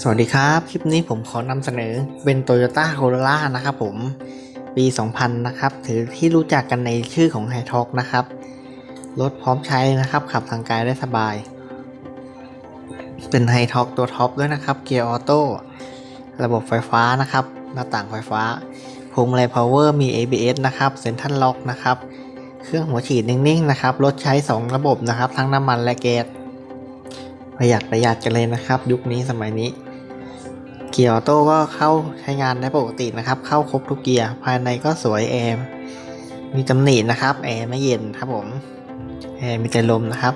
สวัสดีครับ คลิปนี้ผมขอนำเสนอเป็น Toyota Corolla นะครับผม ปี 2000 นะครับ ถือที่รู้จักกันในชื่อของ h i ท็อกนะครับ รถพร้อมใช้นะครับ ขับทางไกลได้สบาย เป็น h i ท็อกตัวท็อปด้วยนะครับ เกียร์ออโต้ ระบบไฟฟ้านะครับ หน้าต่างไฟฟ้าพวงมาลัยพาวเวอร์มี ABS นะครับ เซ็นทรัลล็อกนะครับ เครื่องหัวฉีดนิ่งๆนะครับ รถใช้ 2 ระบบนะครับ ทั้งน้ำมันและแก๊สประหยัดประหยัดกันเลยนะครับ ยุคนี้สมัยนี้ เกียร์ออโต้ก็เข้าใช้งานได้ปกตินะครับ เข้าครบทุกเกียร์ภายในก็สวยแอร์มีตำหนินะครับแอร์ไม่เย็นครับผมแอร์มีแต่ลมนะครับ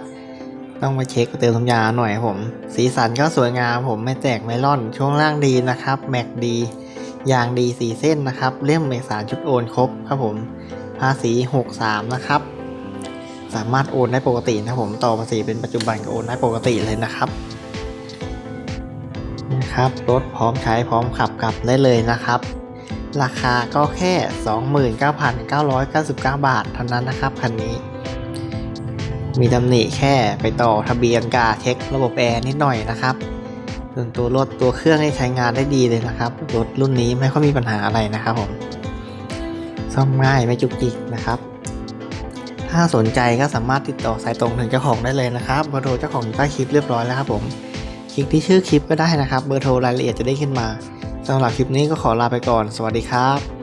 ต้องมาเช็คเติมลมยาหน่อยผม สีสันก็สวยงามผมไม่แตกไม่ร่อนช่วงล่างดีนะครับแม็กดียางดีสีเส้นนะครับเล่มเอกสารชุดโอนครบครับผมภาษี 63 นะครับ สามารถโอนได้ปกตินะครับผมต่อภาษีเป็นปัจจุบันก็โอนได้ปกติเลยนะครับ นะครับรถพร้อมใช้พร้อมขับกลับได้เลยนะครับ ราคาก็แค่ 29,999 บาทเท่านั้นนะครับคันนี้ มีตำหนิแค่ไปต่อทะเบียนกาเช็คระบบแอร์นิดหน่อยนะครับส่วนตัวรถตัวเครื่องให้ใช้งานได้ดีเลยนะครับรถรุ่นนี้ไม่ค่อยมีปัญหาอะไรนะครับผมซ่อมง่ายไม่จุกจิกนะครับ ถ้าสนใจก็สามารถติดต่อสายตรงถึงเจ้าของได้เลยนะครับเบอร์โทรเจ้าของอยู่ใต้คลิปเรียบร้อยแล้วครับผม คลิกที่ชื่อคลิปก็ได้นะครับ เบอร์โทรรายละเอียดจะได้ขึ้นมาสำหรับคลิปนี้ก็ขอลาไปก่อน สวัสดีครับ